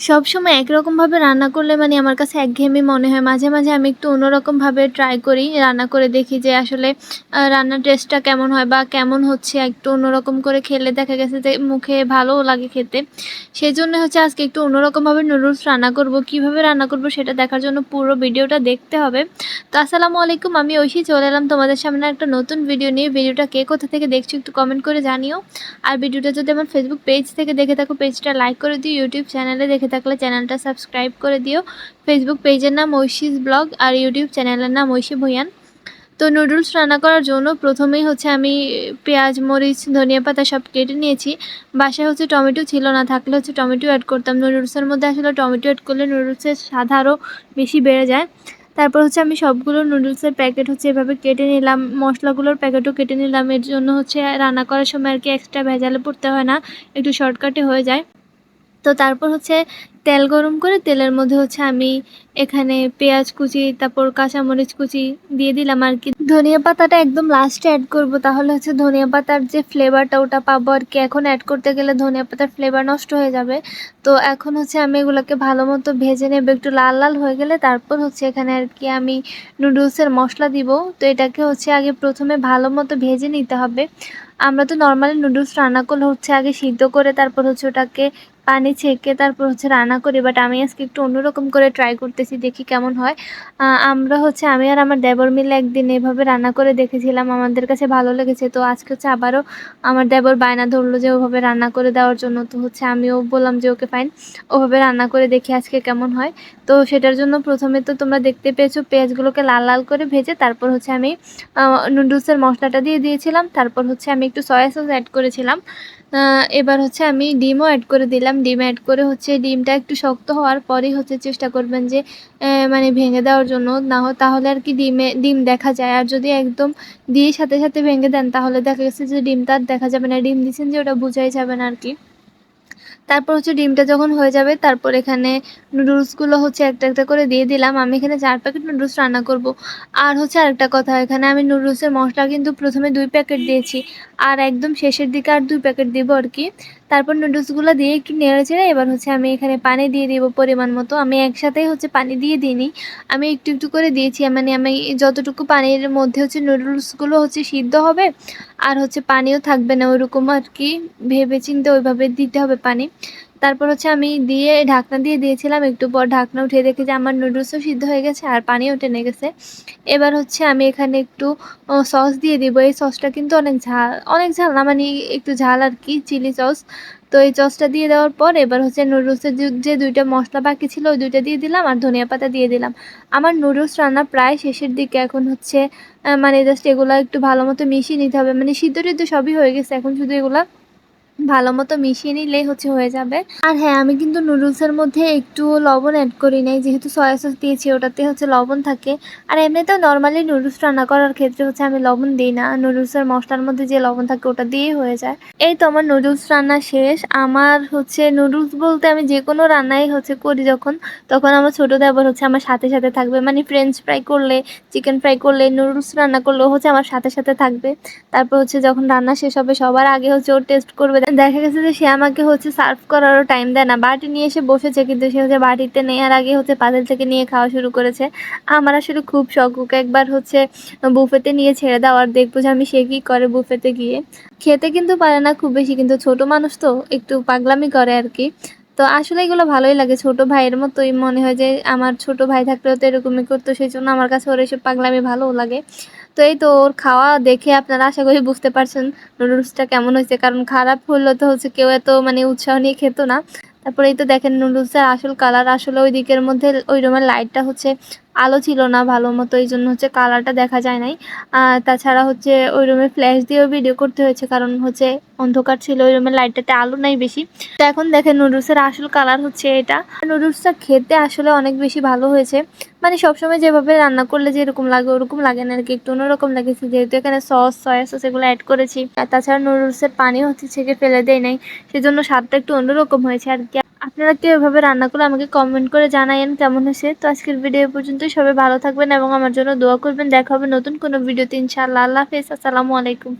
সবসময় একরকমভাবে রান্না করলে মানে আমার কাছে একঘেয়েমি মনে হয়। মাঝে মাঝে আমি একটু অন্যরকমভাবে ট্রাই করি, রান্না করে দেখি যে আসলে রান্নার টেস্টটা কেমন হয় বা কেমন হচ্ছে। একটু অন্যরকম করে খেলে দেখা গেছে যে মুখে ভালোও লাগে খেতে। সেই জন্য হচ্ছে আজকে একটু অন্যরকমভাবে নুডলস রান্না করব। কীভাবে রান্না করব সেটা দেখার জন্য পুরো ভিডিওটা দেখতে হবে। তো আসসালামু আলাইকুম, আমি ঐশী। চলে এলাম তোমাদের সামনে একটা নতুন ভিডিও নিয়ে। ভিডিওটা কে কোথা থেকে দেখছ একটু কমেন্ট করে জানিও। আর ভিডিওটা যদি আমার ফেসবুক পেজ থেকে দেখে থাকো পেজটা লাইক করে দিও। ইউটিউব চ্যানেলে দেখে থাকলে চ্যানেলটা সাবস্ক্রাইব করে দিও। ফেসবুক পেজের নাম ঐশীস ব্লগ আর ইউটিউব চ্যানেলের নাম ঐশী ভুয়ান তো নুডলস রান্না করার জন্য প্রথমেই হচ্ছে আমি পেঁয়াজ, মরিচ, ধনিয়া পাতা সব কেটে নিয়েছি। বাসায় হচ্ছে টমেটো ছিল না, থাকলে হচ্ছে টমেটো অ্যাড করতাম। নুডলসের মধ্যে আসলে টমেটো অ্যাড করলে নুডলসের স্বাদ আরও বেশি বেড়ে যায়। তারপর হচ্ছে আমি সবগুলো নুডলসের প্যাকেট হচ্ছে এভাবে কেটে নিলাম। মশলাগুলোর প্যাকেটও কেটে নিলাম। এর জন্য হচ্ছে রান্না করার সময় আর কি এক্সট্রা ভেজালে পড়তে হয় না। একটু শর্টকাটে হয়ে যায়। তো তারপর হচ্ছে তেল গরম করে তেলের মধ্যে হচ্ছে আমি এখানে পেঁয়াজ কুচি, তারপর কাঁচামরিচ কুচি দিয়ে দিলাম আর কি। ধনিয়া পাতাটা একদম লাস্টে অ্যাড করব, তাহলে হচ্ছে ধনিয়া পাতার যে ফ্লেভারটা ওটা পাবো আর কি। এখন অ্যাড করতে গেলে ধনিয়া পাতার ফ্লেভার নষ্ট হয়ে যাবে। তো এখন হচ্ছে আমি এগুলোকে ভালো মতো ভেজে নেব, একটু লাল লাল হয়ে গেলে তারপর হচ্ছে এখানে আর কি আমি নুডলসের মশলা দিব। তো এটাকে হচ্ছে আগে প্রথমে ভালো মতো ভেজে নিতে হবে। আমরা তো নর্মালি নুডলস রান্না করলে হচ্ছে আগে সিদ্ধ করে তারপর হচ্ছে ওটাকে পানি ছেঁকে তারপর হচ্ছে রান্না করি বাট আমি আজকে একটু অন্যরকম করে ট্রাই করতেছি, দেখি কেমন হয়। আমরা হচ্ছে, আমি আর আমার দেবর মিলে একদিন এভাবে রান্না করে দেখেছিলাম, আমাদের কাছে ভালো লেগেছে। তো আজকে হচ্ছে আবারও আমার দেবর বায়না ধরলো যে ওভাবে রান্না করে দেওয়ার জন্য। তো হচ্ছে, আমিও বললাম যে, ওকে ফাইন ওভাবে রান্না করে দেখি আজকে কেমন হয়। তো সেটার জন্য প্রথমে তো তোমরা দেখতে পেয়েছ, পেঁয়াজগুলোকে লাল লাল করে ভেজে তারপর হচ্ছে আমি নুডলসের মশলাটা দিয়ে দিয়েছিলাম। তারপর হচ্ছে আমি একটু সয়া সস অ্যাড করেছিলাম। এবার হচ্ছে আমি ডিমও অ্যাড করে দিলাম। ডিম অ্যাড করে হচ্ছে ডিমটা একটু শক্ত হওয়ার পরেই হচ্ছে চেষ্টা করবেন যে মানে ভেঙে দেওয়ার জন্য। না তাহলে আর কি ডিমে, ডিম দেখা যায়। আর যদি একদম দিয়ে সাথে সাথে ভেঙে দেন, তাহলে দেখা গেছে যে ডিমটা দেখা যাবে না। ডিম দিচ্ছেন যে ওটা বোঝাই যাবে না আর কি। তারপর হচ্ছে ডিমটা যখন হয়ে যাবে, তারপর এখানে নুডলসগুলো হচ্ছে একটা একটা করে দিয়ে দিলাম। আমি এখানে চার প্যাকেট নুডলস রান্না করব। আর হচ্ছে আরেকটা কথা, এখানে আমি নুডলসের মশলা কিন্তু প্রথমে দুই প্যাকেট দিয়েছি। আর একদম শেষের দিকে আর দুই প্যাকেট দিব আর কি। তারপর নুডলসগুলো দিয়ে একটু নেড়ে চেড়ে এবার হচ্ছে আমি এখানে পানি দিয়ে দিব পরিমাণ মতো। আমি একসাথেই হচ্ছে পানি দিয়ে দিইনি। আমি একটু একটু করে দিয়েছি মানে আমি যতটুকু পানির মধ্যে হচ্ছে নুডলসগুলো হচ্ছে সিদ্ধ হবে, আর হচ্ছে পানিও থাকবে না ওরকম আর কি ভেবে চিনতে ওইভাবে দিতে হবে পানি। তারপর হচ্ছে আমি দিয়ে ঢাকনা দিয়ে দিয়েছিলাম, একটু পর ঢাকনা উঠিয়ে দেখি যে আমার নুডলসও সিদ্ধ হয়ে গেছে আর পানিও টেনে গেছে। এবার হচ্ছে আমি এখানে একটু সস দিয়ে দিব। এই সসটা কিন্তু অনেক ঝাল অনেক ঝাল না মানে একটু ঝাল আর কি, চিলি সস। তো এই সসটা দিয়ে দেওয়ার পর এবার হচ্ছে নুডলসের যে দুইটা মশলা বাকি ছিল, ওই দুইটা দিয়ে দিলাম আর ধনিয়া পাতা দিয়ে দিলাম। আমার নুডলস রান্না প্রায় শেষের দিকে। এখন হচ্ছে মানে জাস্ট এগুলো একটু ভালো মতো মিশিয়ে নিতে হবে। মানে সিদ্ধ টিদ্ধ সবই হয়ে গেছে। এখন শুধু এগুলা ভালো মতো মিশিয়ে নিলেই হচ্ছে হয়ে যাবে। আর হ্যাঁ আমি কিন্তু নুডলসের মধ্যে একটু লবণ অ্যাড করি নাই, যেহেতু সয়া সস দিয়েছি, ওটাতে হচ্ছে লবণ থাকে। আর এমনিতেও নর্মালি নুডলস রান্না করার ক্ষেত্রে হচ্ছে আমি লবণ দিই না। নুডলসের মশলার মধ্যে যে লবণ থাকে, ওটা দিয়েই হয়ে যায়। এই তো আমার নুডলস রান্না শেষ। আমার হচ্ছে নুডলস বলতে আমি যে কোনো রান্নাই হচ্ছে করি যখন, তখন আমার ছোটো দেবর হচ্ছে আমার সাথে সাথে থাকবে। মানে ফ্রেঞ্চ ফ্রাই করলে চিকেন ফ্রাই করলে, নুডলস রান্না করলেও হচ্ছে আমার সাথে সাথে থাকবে। তারপর হচ্ছে যখন রান্না শেষ হবে, সবার আগে হচ্ছে ওর টেস্ট করবে। দেখা গেছে যে সে আমাকে হচ্ছে সার্ভ করারও টাইম দেয় না। বাটি নিয়ে এসে বসেছে, কিন্তু সে হচ্ছে বাটিতে নেওয়ার আগে হচ্ছে পাতিল থেকে নিয়ে খাওয়া শুরু করেছে। আমার আসলে খুব শখ, ওকে একবার হচ্ছে বুফেতে নিয়ে ছেড়ে দাও, আর দেখব যে আমি সে কী করে বুফেতে গিয়ে। খেতে কিন্তু পারে না খুব বেশি, কিন্তু ছোট মানুষ তো একটু পাগলামি করে আর কি। তো আসলে এগুলো ভালোই লাগে, ছোট ভাইয়ের মতোই মনে হয় যে আমার ছোট ভাই থাকলেও তো এরকমই করতো, সেই জন্য আমার কাছে ওর এসব পাগলামি ভালোও লাগে। তো এই তো ওর খাওয়া দেখে আপনারা আশা করি বুঝতে পারছেন নুডলসটা কেমন হয়েছে। কারণ খারাপ হলো তো হচ্ছে কেউ এত মানে উৎসাহ নিয়ে খেত না। তারপরে এই তো দেখেন নুডলসের আসল কালার আসলে ওই দিকের মধ্যে ওই রুমের লাইটটা হচ্ছে আলো ছিল না ভালো মতো, এই জন্য হচ্ছে কালারটা দেখা যায় নাই। তাছাড়া হচ্ছে ওই রুমে ফ্ল্যাশ দিয়েও ভিডিও করতে হয়েছে, কারণ হচ্ছে অন্ধকার ছিল, ওই রুমের লাইটটাতে আলো নাই বেশি। তো এখন দেখেন নুডলসের আসল কালার হচ্ছে এটা। নুডলসটা খেতে আসলে অনেক বেশি ভালো হয়েছে। মানে সবসময় যেভাবে রান্না করলে যে এরকম লাগে, ওরকম লাগে না আর কি, একটু অন্যরকম লাগেছে। যেহেতু এখানে সস সয়া সস এগুলো অ্যাড করেছি। আর তাছাড়া নুডলসের পানি হচ্ছে ছেঁকে ফেলে দেয় নাই, সেজন্য স্বাদটা একটু অন্যরকম হয়েছে আর কি। আপনারা কেউ এভাবে রান্না করলে আমাকে কমেন্ট করে জানাইন কেমন হয়েছে। তো আজকের ভিডিও পর্যন্ত সবাই ভালো থাকবেন এবং আমার জন্য দোয়া করবেন। দেখা হবে নতুন কোনো ভিডিওতে ইনশাআল্লাহ। আল্লাহ হাফেজ, আসসালামু আলাইকুম।